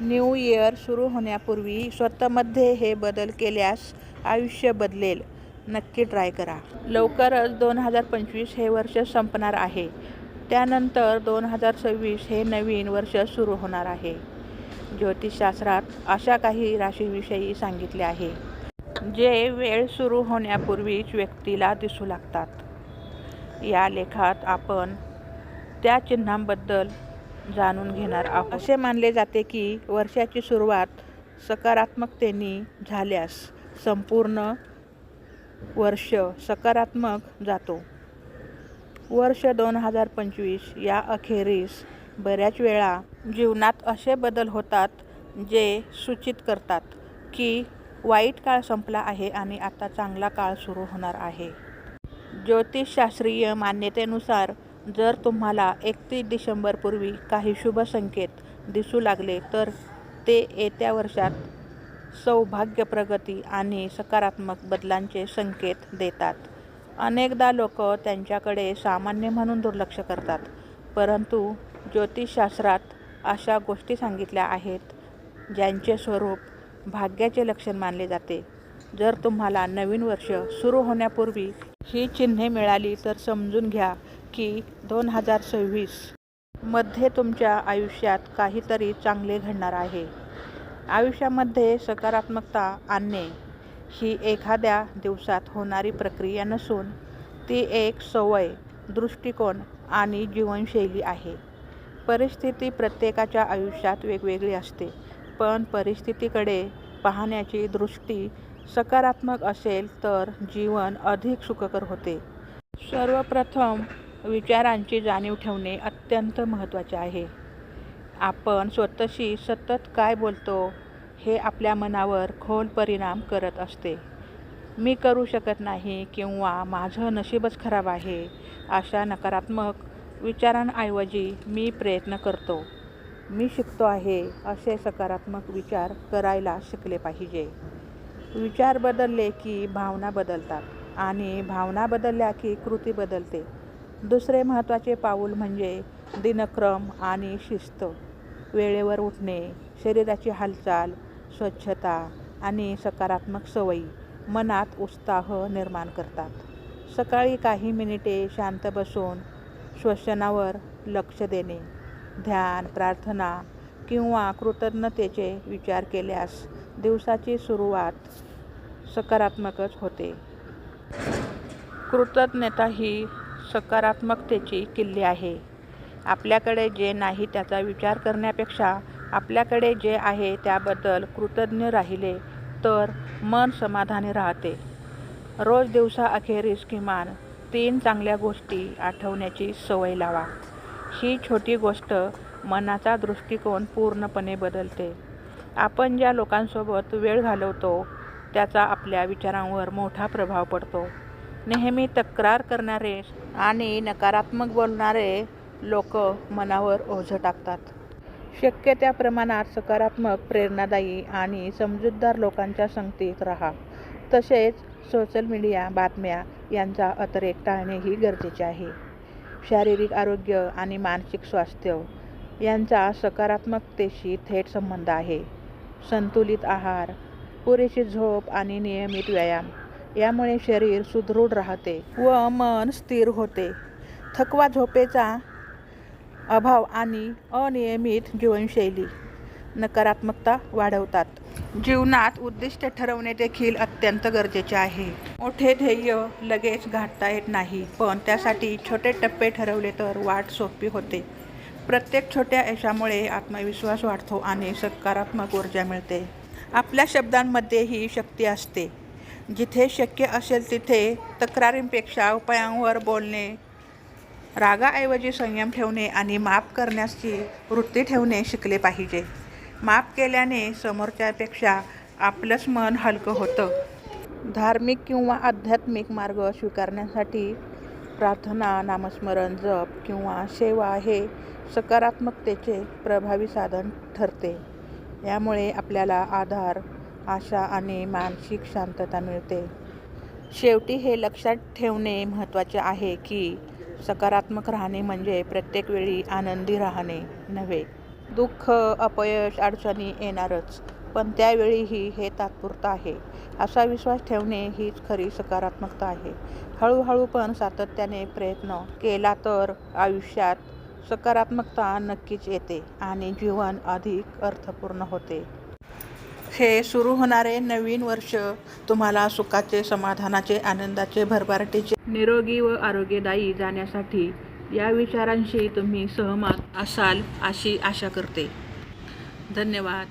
New year सुरू होण्यापूर्वी स्वतःमध्ये हे बदल केल्यास आयुष्य बदलेल. नक्की ट्राय करा. लवकरच दोन हजार पंचवीस हे वर्ष संपणार आहे. त्यानंतर दोन हजार सव्वीस हे नवीन वर्ष सुरू होणार आहे. ज्योतिषशास्त्रात अशा काही राशीविषयी सांगितले आहे जे वेळ सुरू होण्यापूर्वीच व्यक्तीला दिसू लागतात. या लेखात आपण त्या चिन्हांबद्दल जाणून घेणार आहोत. असे मानले जाते की वर्षाची सुरुवात सकारात्मकतेने झाल्यास संपूर्ण वर्ष सकारात्मक जातो. वर्ष दोन हजार पंचवीस या अखेरीस बऱ्याच वेळा जीवनात असे बदल होतात जे सूचित करतात की वाईट काळ संपला आहे आणि आता चांगला काळ सुरू होणार आहे. ज्योतिषशास्त्रीय मान्यतेनुसार जर तुम्हाला एकतीस डिसेंबरपूर्वी काही शुभ संकेत दिसू लागले तर ते येत्या वर्षात सौभाग्य प्रगती आणि सकारात्मक बदलांचे संकेत देतात. अनेकदा लोक त्यांच्याकडे सामान्य म्हणून दुर्लक्ष करतात परंतु ज्योतिषशास्त्रात अशा गोष्टी सांगितल्या आहेत ज्यांचे स्वरूप भाग्याचे लक्षण मानले जाते. जर तुम्हाला नवीन वर्ष सुरू होण्यापूर्वी ही चिन्हे मिळाली तर समजून घ्या की दोन हजार सव्वीसमध्ये तुमच्या आयुष्यात काहीतरी चांगले घडणार आहे. आयुष्यामध्ये सकारात्मकता आणणे ही एखाद्या दिवसात होणारी प्रक्रिया नसून ती एक सवय दृष्टिकोन आणि जीवनशैली आहे. परिस्थिती प्रत्येकाच्या आयुष्यात वेगवेगळी असते पण परिस्थितीकडे पाहण्याची दृष्टी सकारात्मक असेल तर जीवन अधिक सुखकर होते. सर्वप्रथम विचारांची जाणीव ठेवणे अत्यंत महत्त्वाचे आहे. आपण स्वतःशी सतत काय बोलतो हे आपल्या मनावर खोल परिणाम करत असते. मी करू शकत नाही किंवा माझं नशीबच खराब आहे अशा नकारात्मक विचारांऐवजी मी प्रयत्न करतो. मी शिकतो आहे असे सकारात्मक विचार करायला शिकले पाहिजे. विचार बदलले की भावना बदलतात आणि भावना बदलल्या की कृती बदलते. दुसरे महत्त्वाचे पाऊल म्हणजे दिनक्रम आणि शिस्त. वेळेवर उठणे शरीराची हालचाल स्वच्छता आणि सकारात्मक सवयी मनात उत्साह निर्माण करतात. सकाळी काही मिनिटे शांत बसून श्वसनावर लक्ष देणे ध्यान प्रार्थना किंवा कृतज्ञतेचे विचार केल्यास दिवसाची सुरुवात सकारात्मकच होते. कृतज्ञता ही सकारात्मकतेची किल्ली आहे. आपल्याकडे जे नाही त्याचा विचार करण्यापेक्षा आपल्याकडे जे आहे त्याबद्दल कृतज्ञ राहिले तर मन समाधानी राहते. रोज दिवसाअखेरीस किमान तीन चांगल्या गोष्टी आठवण्याची सवय लावा. ही छोटी गोष्ट मनाचा दृष्टिकोन पूर्णपणे बदलते. आपण ज्या लोकांसोबत वेळ घालवतो त्याचा आपल्या विचारांवर मोठा प्रभाव पडतो. नेहमी तक्रार करणारे आणि नकारात्मक बोलणारे लोक मनावर ओझं टाकतात. शक्य त्या प्रमाणात सकारात्मक प्रेरणादायी आणि समजूतदार लोकांच्या संगतीत राहा. तसेच सोशल मीडिया बातम्या यांचा अतिरेक टाळणेही गरजेचे आहे. शारीरिक आरोग्य आणि मानसिक स्वास्थ्य यांचा सकारात्मकतेशी थेट संबंध आहे. संतुलित आहार पुरेशी झोप आणि नियमित व्यायाम यामुळे शरीर सुदृढ राहते व मन स्थिर होते. थकवा झोपेचा अभाव आणि अनियमित जीवनशैली नकारात्मकता वाढवतात. जीवनात उद्दिष्ट ठरवणे देखील अत्यंत गरजेचे आहे. मोठे ध्येय लगेच गाठता येत नाही पण त्यासाठी छोटे टप्पे ठरवले तर वाट सोपी होते. प्रत्येक छोट्या यशामुळे आत्मविश्वास वाढतो आणि सकारात्मक ऊर्जा मिळते. आपल्या शब्दांमध्ये ही शक्ती असते. जिथे शक्य असेल तिथे तक्रारींपेक्षा उपायांवर बोलणे रागाऐवजी संयम ठेवणे आणि माफ करण्याची वृत्ती ठेवणे शिकले पाहिजे. माफ केल्याने समोरच्यापेक्षा आपलंच मन हलकं होतं. धार्मिक किंवा आध्यात्मिक मार्ग स्वीकारण्यासाठी प्रार्थना नामस्मरण जप किंवा सेवा हे सकारात्मकतेचे प्रभावी साधन ठरते. यामुळे आपल्याला आधार आशा आणि मानसिक शांतता मिळते. शेवटी हे लक्षात ठेवणे महत्त्वाचे आहे की सकारात्मक राहणे म्हणजे प्रत्येक वेळी आनंदी राहणे नव्हे. दुःख अपयश अडचणी येणारच पण त्यावेळीही हे तात्पुरतं आहे. असा विश्वास ठेवणे हीच खरी सकारात्मकता आहे. हळूहळू पण सातत्याने प्रयत्न केला तर आयुष्यात सकारात्मकता नक्कीच येते आणि जीवन अधिक अर्थपूर्ण होते. हे सुरू होणारे नवीन वर्ष तुम्हाला सुखाचे समाधानाचे आनंदाचे भरभराटीचे निरोगी व आरोग्यदायी जाण्यासाठी या विचारांशी तुम्ही सहमत असाल अशी आशा करते. धन्यवाद.